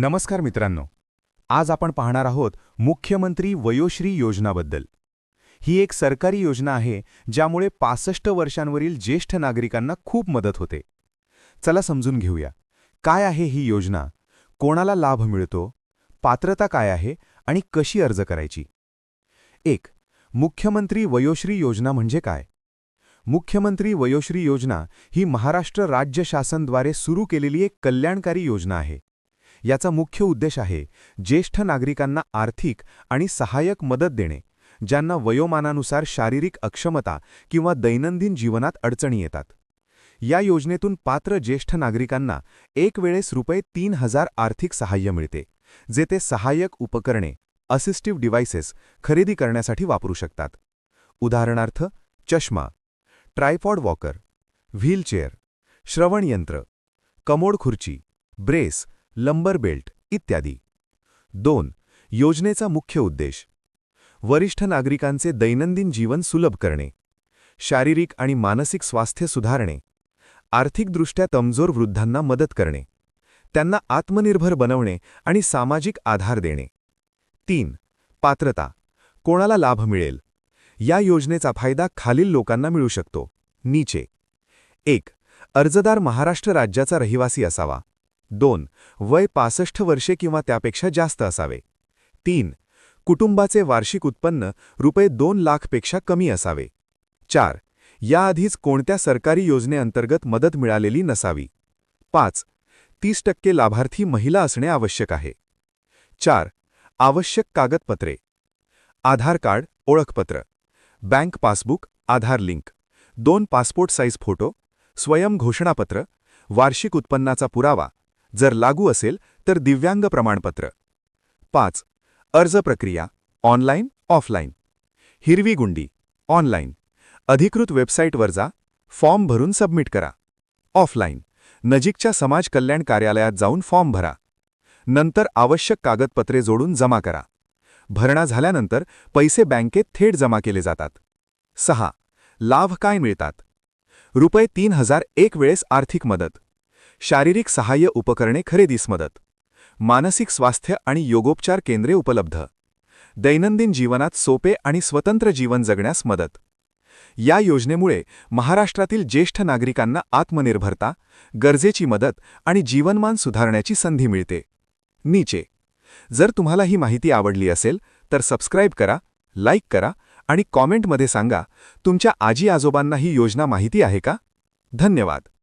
नमस्कार मित्रांनो. आज आपण पाहणार आहोत मुख्यमंत्री वयोश्री योजनाबद्दल. ही एक सरकारी योजना आहे ज्यामुळे पासष्ट वर्षांवरील ज्येष्ठ नागरिकांना खूप मदत होते. चला समजून घेऊया. काय आहे ही योजना? कोणाला लाभ मिळतो? पात्रता काय आहे? आणि कशी अर्ज करायची? एक मुख्यमंत्री वयोश्री योजना म्हणजे काय? मुख्यमंत्री वयोश्री योजना ही महाराष्ट्र राज्य शासनद्वारे सुरू केलेली एक कल्याणकारी योजना आहे. याचा मुख्य उद्देश आहे ज्येष्ठ नागरिकांना आर्थिक आणि सहाय्यक मदत देणे ज्यांना वयोमानानुसार शारीरिक अक्षमता किंवा दैनंदिन जीवनात अडचणी येतात. या योजनेतून पात्र ज्येष्ठ नागरिकांना एक वेळेस रुपये तीन हजार आर्थिक सहाय्य मिळते जे ते सहाय्यक उपकरणे असिस्टिव्ह डिव्हायसेस खरेदी करण्यासाठी वापरू शकतात. उदाहरणार्थ चष्मा ट्रायपॉड वॉकर व्हीलचेअर श्रवणयंत्र कमोड खुर्ची ब्रेस लंबर बेल्ट इत्यादी. दोन योजनेचा मुख्य उद्देश. वरिष्ठ नागरिकांचे दैनंदिन जीवन सुलभ करणे. शारीरिक आणि मानसिक स्वास्थ्य सुधारणे. आर्थिकदृष्ट्या तमजोर वृद्धांना मदत करणे. त्यांना आत्मनिर्भर बनवणे आणि सामाजिक आधार देणे. तीन पात्रता. कोणाला लाभ मिळेल? या योजनेचा फायदा खालील लोकांना मिळू शकतो. नीचे. एक अर्जदार महाराष्ट्र राज्याचा रहिवासी असावा. दोन वय पासष्ट वर्षे किंवा त्यापेक्षा जास्त असावे. तीन कुटुंबाचे वार्षिक उत्पन्न रुपये दोन लाखपेक्षा कमी असावे. चार याआधीच कोणत्या सरकारी योजनेअंतर्गत मदत मिळालेली नसावी. पाच तीस टक्के लाभार्थी महिला असणे आवश्यक आहे. चार आवश्यक कागदपत्रे. आधार कार्ड ओळखपत्र. Bank passbook Aadhaar link. दोन पासपोर्ट साईज फोटो स्वयं घोषणापत्र वार्षिक उत्पन्नाचा पुरावा. जर लागू असेल तर दिव्यांग प्रमाणपत्र. पाच. अर्ज प्रक्रिया ऑनलाईन ऑफलाईन. हिरवी गुंडी ऑनलाईन. अधिकृत वेबसाईटवर जा फॉर्म भरून सबमिट करा. ऑफलाईन. नजीकच्या समाज कल्याण कार्यालयात जाऊन फॉर्म भरा. नंतर आवश्यक कागदपत्रे जोडून जमा करा. भरणा झाल्यानंतर पैसे बँकेत थेट जमा केले जातात. सहा. लाभ काय मिळतात? रुपये तीन हजार एक वेळेस आर्थिक मदत. शारीरिक सहाय्य उपकरणे खरेदीस मदत. मानसिक स्वास्थ्य आणि योगोपचार केंद्रे उपलब्ध. दैनंदिन जीवनात सोपे आणि स्वतंत्र जीवन जगण्यास मदत. या योजनेमुळे महाराष्ट्रातील ज्येष्ठ नागरिकांना आत्मनिर्भरता गरजेची मदत आणि जीवनमान सुधारण्याची संधी मिळते. नीचे. जर तुम्हाला ही माहिती आवडली असेल तर सबस्क्राईब करा लाईक करा आणि कॉमेंटमध्ये सांगा तुमच्या आजी आजोबांना ही योजना माहिती आहे का? धन्यवाद.